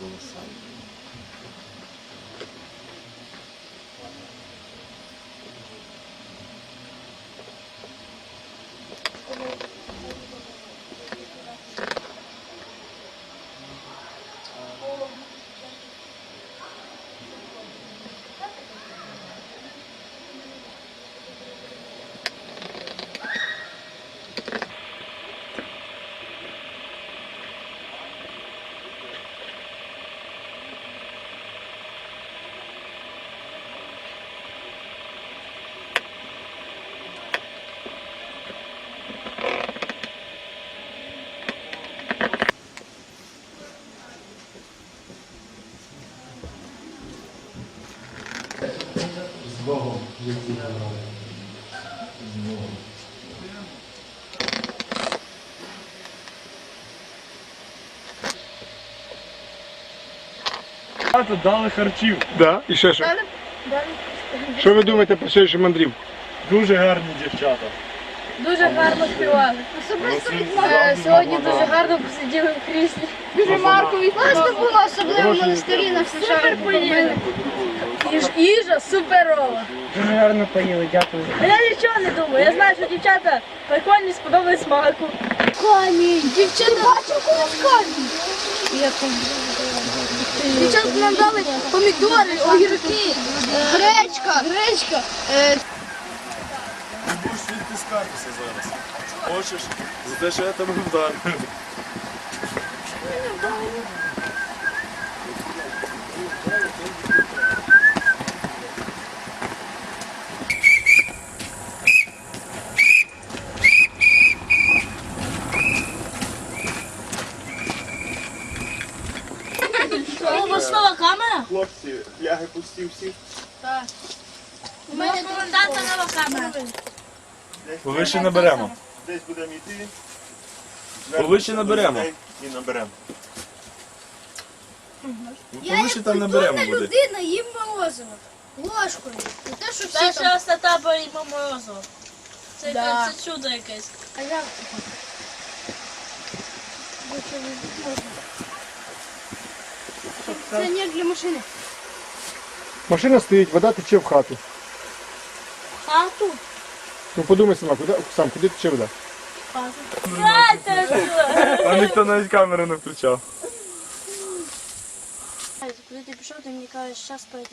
evolução. Колосальний. З Богом, Багато дали харчів. Да? І ще що? Дали- дали Що ви думаєте про сьогоднішню мандрівку? Дуже гарні дівчата. Дуже гарно співали. Особисто Е, сьогодні дуже гарно посиділи в кріслі. Дуже Маркові. Класно було, особливо в монастирі на все Супер поїли. Їж, їжа суперова. Дуже гарно поїли, дякую. А я нічого не думаю. Я знаю, що дівчата прикольні, сподобались смаку. Камінь, дівчата. Бачу, колись камінь. Дівчата нам дали помідори, огірки, гречка, гречка. Е, відтискатися зараз. Хочеш? За те, що я тебе камера? Хлопці, ляги пусті всі. Так. У мене тата нова камера. Повище наберемо. Десь будемо йти. Повище наберемо. І наберемо. Повище там наберемо буде. людина їм морозиво. Ложкою. Не те, що всі Перший там. раз на таборі морозиво. Це, Да. це чудо якесь. А як? Це не для машини. Машина стоїть, вода тече в хату. А тут? Ну подумай сама, куди, сам, куди тече вода? А ніхто навіть камеру не включав. Куди ти пішов, ти мені кажеш, зараз пойду.